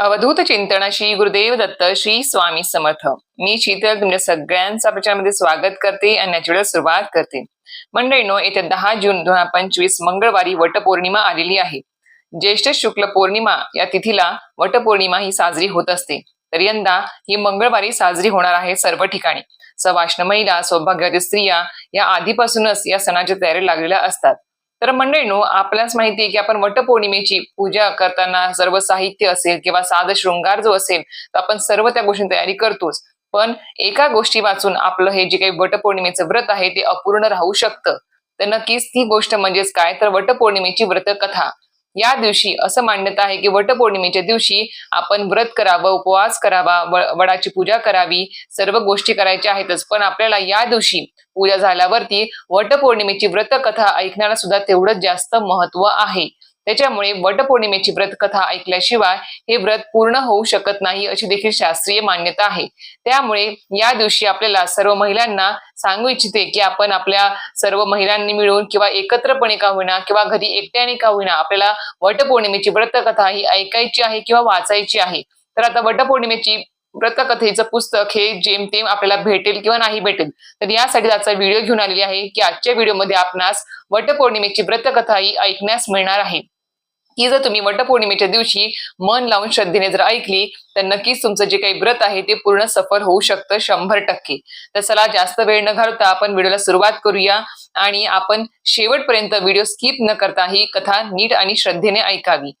अवधूत चिंतन श्री गुरुदेव दत्त श्री स्वामी समर्थ. मी शीतल तुमच्या सगळ्यांचा प्रचारामध्ये स्वागत करते आणि नॅचरल सुरुवात करते. मंडळीनो येत्या दहा जून दोन हजार पंचवीस मंगळवारी वटपौर्णिमा आलेली आहे. ज्येष्ठ शुक्ल पौर्णिमा या तिथीला वटपौर्णिमा ही साजरी होत असते. तर यंदा ही मंगळवारी साजरी होणार आहे सर्व ठिकाणी. सवाष्ण महिला सौभाग्यवती स्त्रिया या आधीपासूनच या सणाच्या तयारी लागलेल्या असतात. तर मंडळीनो आपल्याच माहिती आहे की आपण वटपौर्णिमेची पूजा करताना सर्व साहित्य असेल किंवा साध शृंगार जो असेल तर आपण सर्व त्या गोष्टी तयारी करतोच. पण एका गोष्टी वाचून आपलं हे जे काही वटपौर्णिमेचं व्रत आहे ते अपूर्ण राहू शकतं. तर नक्कीच ती गोष्ट म्हणजेच काय? तर वटपौर्णिमेची व्रत कथा या दिवशी असं मान्यता आहे की वटपौर्णिमेच्या दिवशी आपण व्रत करावं उपवास करावा वडाची पूजा करावी सर्व गोष्टी करायच्या आहेतच. पण आपल्याला या दिवशी पूजा झाल्यावरती वटपौर्णिमेची व्रत कथा ऐकण्याला सुद्धा तेवढंच जास्त महत्त्व आहे. त्याच्यामुळे वटपौर्णिमेची व्रतकथा ऐकल्याशिवाय हे व्रत पूर्ण होऊ शकत नाही अशी देखील शास्त्रीय मान्यता आहे. त्यामुळे या दिवशी आपल्याला सर्व महिलांना सांगू इच्छिते की आपण आपल्या सर्व महिलांनी मिळून किंवा एकत्रपणे का होईना किंवा घरी एकट्याने का होईना आपल्याला वटपौर्णिमेची व्रतकथा ही ऐकायची आहे किंवा वाचायची आहे. तर आता वटपौर्णिमेची व्रतकथेचं पुस्तक हे जेमतेम आपल्याला भेटेल किंवा नाही भेटेल तर यासाठी त्याचा व्हिडिओ घेऊन आलेली आहे की आजच्या व्हिडिओमध्ये आपणास वटपौर्णिमेची व्रतकथा ही ऐकण्यास मिळणार आहे. ही जर तुम्ही वटपौर्णिमेच्या दिवशी मन लावून श्रद्धेने जर ऐकली तर नक्कीच तुमचं जे काही व्रत आहे ते पूर्ण सफल होऊ शकतं शंभर टक्के. तर चला जास्त वेळ न घालता आपण व्हिडिओला सुरुवात करूया आणि आपण शेवटपर्यंत व्हिडिओ स्किप न करता ही कथा नीट आणि श्रद्धेने ऐकावी.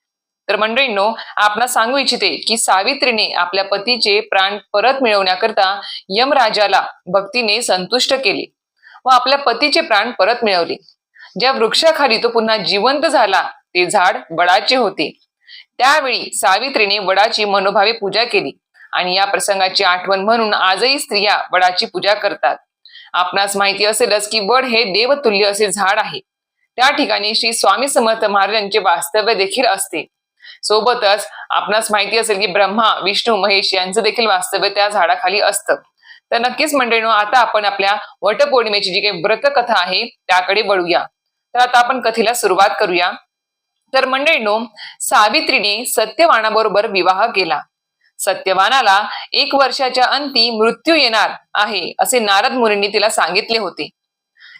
तर मंडळींनो आपण सांगू इच्छिते की सावित्रीने आपल्या पतीचे प्राण परत मिळवण्याकरता यमराजाला भक्तीने संतुष्ट केले व आपल्या पतीचे प्राण परत मिळवले. ज्या वृक्षाखाली तो पुन्हा जिवंत झाला ते झाड वडाचे होते. त्यावेळी सावित्रीने वडाची मनोभावे पूजा केली आणि या प्रसंगाची आठवण म्हणून आजही स्त्रिया वडाची पूजा करतात. आपणास माहिती असेलच की वड हे देवतुल्य असे झाड आहे. त्या ठिकाणी श्री स्वामी समर्थ महाराजांचे वास्तव्य देखील असते. सोबतच आपणास माहिती असेल की ब्रह्मा विष्णू महेश यांचं देखील वास्तव्य त्या झाडाखाली असतं. तर नक्कीच मंडळीनो आता आपण आपल्या वटपौर्णिमेची जी काही व्रतकथा आहे त्याकडे वळूया. तर आता आपण कथेला सुरुवात करूया. तर मंडळीनो सावित्रीने सत्यवानाबरोबर विवाह केला. सत्यवानाला एक वर्षाच्या अंती मृत्यू येणार आहे असे नारद मुनींनी तिला सांगितले होते.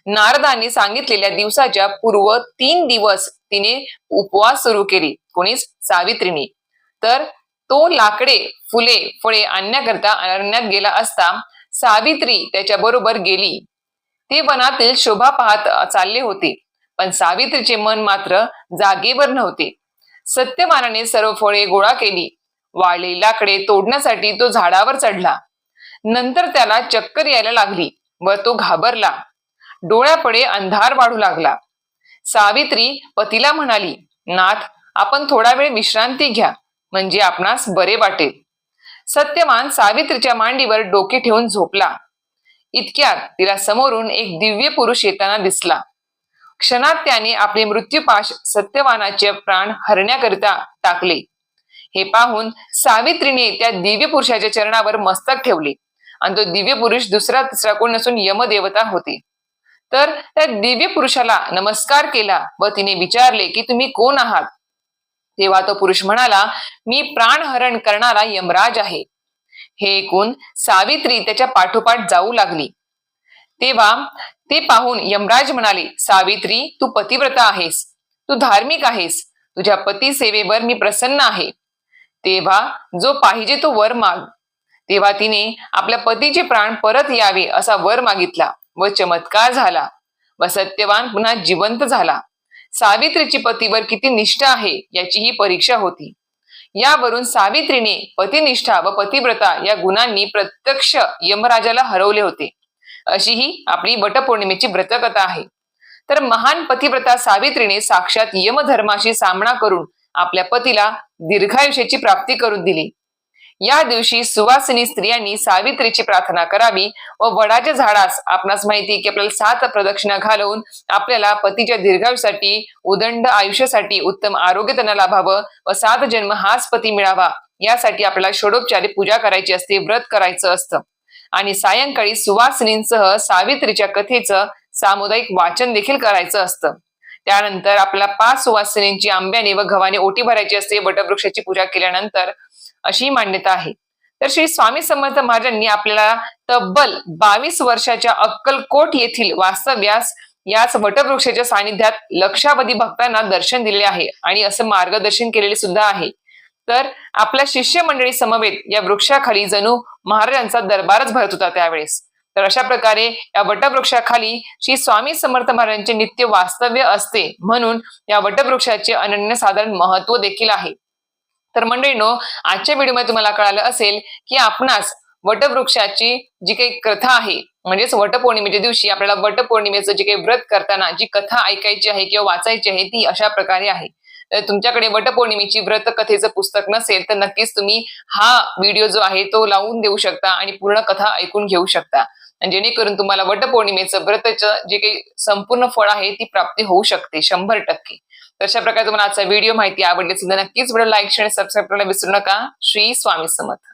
नारदांनी सांगितलेल्या दिवसाच्या पूर्व तीन दिवस तिने उपवास सुरू केली कोणीच सावित्रीने तर तो लाकडे फुले फळे आणण्याकरता अरण्यात गेला असता सावित्री त्याच्या बरोबर गेली. ते वनातील शोभा पाहत चालले होते पण सावित्रीचे मन मात्र जागेवर नव्हते. सत्यवानाने सर्व फळे गोळा केली. वाळले लाकडे तोडण्यासाठी तो झाडावर चढला. नंतर त्याला चक्कर यायला लागली व तो घाबरला. डोळ्यापुढे अंधार वाढू लागला. सावित्री पतीला म्हणाली नाथ आपण थोडा वेळ विश्रांती घ्या म्हणजे आपणास बरे वाटेल. सत्यवान सावित्रीच्या मांडीवर डोके ठेवून झोपला. इतक्यात तिला समोरून एक दिव्य पुरुष येताना दिसला. क्षणात त्याने आपले मृत्यूपाश सत्यवानाचे प्राण हरण्याकरिता टाकले. हे पाहून सावित्रीने त्या दिव्य पुरुषाच्या चरणावर मस्तक ठेवले आणि तो दिव्य पुरुष दुसरा तिसरा कोण नसून यमदेवता होते. तर त्या दिव्य पुरुषाला नमस्कार केला व तिने विचारले की तुम्ही कोण आहात? तेव्हा तो पुरुष म्हणाला मी प्राणहरण करणारा यमराज आहे. हे ऐकून सावित्री त्याच्या पाठोपाठ जाऊ लागली. तेव्हा ते पाहून यमराज म्हणाले सावित्री तू पतिव्रता आहेस. तू धार्मिक आहेस. तुझ्या पती सेवेवर मी प्रसन्न आहे. तेव्हा जो पाहिजे तो वर माग. तेव्हा तिने आपल्या पतीचे प्राण परत यावे असा वर मागितला. व चमत्कार झाला. व सत्यवान पुन्हा जिवंत झाला. सावित्रीची पतीवर किती निष्ठा आहे याची ही परीक्षा होती. यावरून सावित्रीने पतिनिष्ठा व पतिव्रता या गुणांनी प्रत्यक्ष यमराजाला हरवले होते. अशी ही आपली वटपौर्णिमेची व्रतकथा आहे. तर महान पतिव्रता सावित्रीने साक्षात यमधर्माशी सामना करून आपल्या पतीला दीर्घायुष्याची प्राप्ती करून दिली. या दिवशी सुवासिनी स्त्रियांनी सावित्रीची प्रार्थना करावी व वडाच्या झाडास आपणास माहिती की आपल्याला सात प्रदक्षिणा घालवून आपल्याला पतीच्या दीर्घायुसाठी उदंड आयुष्यासाठी उत्तम आरोग्य त्यांना लाभावं व सात जन्म हाच पती मिळावा यासाठी आपल्याला षडोपचारी पूजा करायची असते व्रत करायचं असतं. आणि सायंकाळी सुवासिनींसह सावित्रीच्या कथेचं सामुदायिक वाचन देखील करायचं असतं. त्यानंतर आपल्याला पाच सुवासिनींची आंब्याने व घवाने ओटी भरायची असते वटवृक्षाची पूजा केल्यानंतर अशी मान्यता आहे. तर श्री स्वामी समर्थ महाराजांनी आपल्याला तब्बल बावीस वर्षाच्या अक्कलकोट येथील वास्तव्यास याच वटवृक्षाच्या सानिध्यात लक्षावधी भक्तांना दर्शन दिले आहे आणि असं मार्गदर्शन केलेले सुद्धा आहे. तर आपल्या शिष्य मंडळी समवेत या वृक्षाखाली जणू महाराजांचा दरबारच भरत होता त्यावेळेस. तर अशा प्रकारे या वटवृक्षाखाली श्री स्वामी समर्थ महाराजांचे नित्य वास्तव्य असते म्हणून या वटवृक्षाचे अनन्य साधारण महत्त्व देखील आहे. तर मंडळीनो आजच्या व्हिडिओमध्ये तुम्हाला कळालं असेल की आपणास वटवृक्षाची जी काही कथा आहे म्हणजेच वटपौर्णिमेच्या दिवशी आपल्याला वटपौर्णिमेचं जे काही व्रत करताना जी कथा ऐकायची आहे किंवा वाचायची आहे ती अशा प्रकारे आहे. तुमच्याकडे वटपौर्णिमेची व्रत कथेचं पुस्तक नसेल तर नक्कीच तुम्ही हा व्हिडिओ जो आहे तो लावून देऊ शकता आणि पूर्ण कथा ऐकून घेऊ शकता. जेणेकरून तुम्हाला वटपौर्णिमेचं व्रतचं जे काही संपूर्ण फळ आहे ती प्राप्ती होऊ शकते शंभर टक्के. तर अशा प्रकारे तुम्हाला आजचा व्हिडिओ माहिती आवडली सुद्धा नक्कीच व्हिडिओ लाईक शेअर सबस्क्राईब करायला विसरू नका. श्री स्वामी समर्थ.